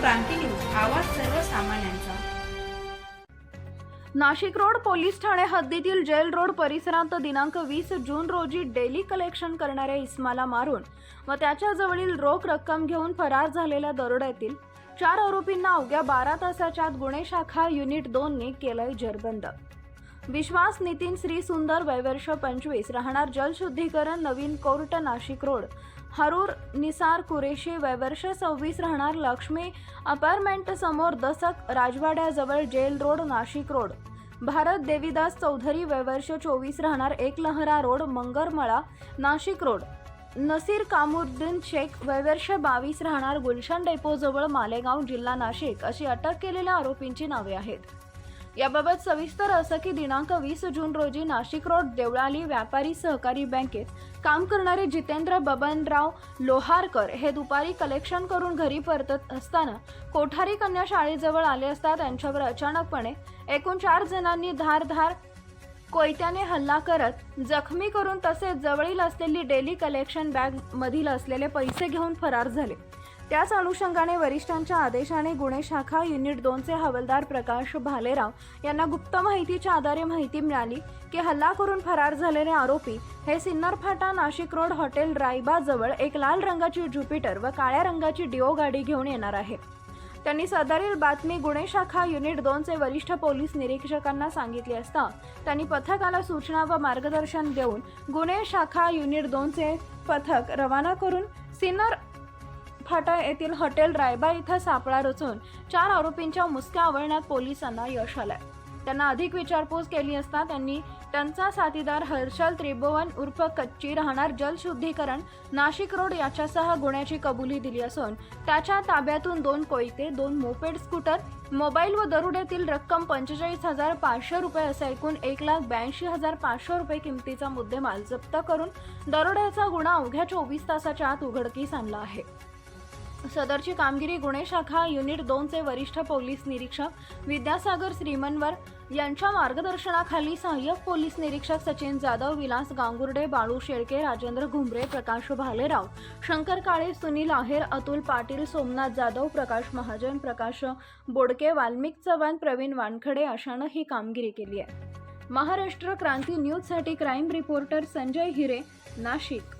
क्रांती news आवाज सर्वसामान्यांचा. Nashik road police ठाणे हद्दीतील जेल रोड परिसरात दिनांक वीस जून रोजी डेली कलेक्शन करणाऱ्या इस्माला मारून व त्याच्या जवळील रोख रक्कम घेऊन फरार झालेल्या दरोड्यातील चार आरोपींना अवघ्या बारा तासाच्या आत गुन्हे शाखा युनिट दोनने केलंय जेरबंद. विश्वास नितीन श्री सुंदर वयवर्ष पंचवीस. राहणार जलशुद्धीकरण नवीन कोर्ट नाशिक रोड. हरूर निसार कुरेशी वयवर्ष सव्वीस. राहणार लक्ष्मी अपार्टमेंट समोर दसक राजवाड्याजवळ jail road Nashik road. Bharat Devidas Chaudhari वयवर्ष चोवीस. राहणार एकलहरा रोड मंगरमळा नाशिक रोड. नसीर कामुद्दीन शेख वयवर्ष बावीस. राहणार गुलशन डेपोजवळ मालेगाव जिल्हा नाशिक. अशी अटक केलेल्या आरोपींची नावे आहेत. याबाबत सविस्तर असं की दिनांक वीस जून रोजी नाशिक रोड देवळाली व्यापारी सहकारी बँकेत काम करणारे जितेंद्र बबनराव लोहारकर हे दुपारी कलेक्शन करून घरी परतत असताना कोठारी कन्या शाळेजवळ आले असता त्यांच्यावर अचानकपणे एकूण चार जणांनी धारधार कोयत्याने हल्ला करत जखमी करून तसेच जवळील असलेली डेली कलेक्शन बॅग मधील असलेले पैसे घेऊन फरार झाले. त्याच अनुषंगाने वरिष्ठांच्या आदेशाने गुन्हे शाखा युनिट दोनचे हवालदार प्रकाश भालेराव यांना गुप्त माहितीच्या आधारे माहिती मिळाली की हल्ला करून फरार झालेले आरोपी हे सिन्नर फाटा नाशिक रोड हॉटेल रायबाजवळ एक लाल रंगाची ज्युपिटर व काळ्या रंगाची डिओ गाडी घेऊन येणार आहे. त्यांनी सदरील बातमी गुन्हे शाखा युनिट दोनचे वरिष्ठ पोलीस निरीक्षकांना सांगितली असता त्यांनी पथकाला सूचना व मार्गदर्शन देऊन गुन्हे शाखा युनिट दोनचे पथक रवाना करून सिन्नर फाटा येथील हॉटेल रायबा इथं सापळा रचून चार आरोपींच्या मुसक्या आवळण्यात पोलिसांना यश आलंय. त्यांना अधिक विचारपूस केली असता त्यांनी त्यांचा साथीदार हर्षल त्रिभुवन उर्फ कच्ची राहणार जलशुद्धीकरण नाशिक रोड याच्यासह गुन्ह्याची कबुली दिली असून त्याच्या ताब्यातून दोन कोयते दोन मोपेड स्कूटर मोबाईल व दरोड्यातील रक्कम पंचेचाळीस हजार पाचशे रुपये असा एकूण एक लाख ब्याऐंशी हजार पाचशे रुपये किमतीचा मुद्देमाल जप्त करून दरोड्याचा गुन्हा अवघ्या चोवीस तासाच्या आत उघडकीस आणला आहे. सदरची कामगिरी गुन्हे शाखा युनिट दोनचे वरिष्ठ पोलीस निरीक्षक विद्यासागर श्रीमनवर. यांच्या मार्गदर्शनाखाली सहाय्यक पोलीस निरीक्षक सचिन जाधव विलास गांगुर्डे बाळू शेळके राजेंद्र घुमरे प्रकाश भालेराव शंकर काळे सुनील आहेर अतुल पाटील सोमनाथ जाधव प्रकाश महाजन प्रकाश बोडके वाल्मिक चव्हाण प्रवीण वानखडे अशानं ही कामगिरी केली आहे. महाराष्ट्र क्रांती न्यूजसाठी crime reporter Sanjay Hire Nashik.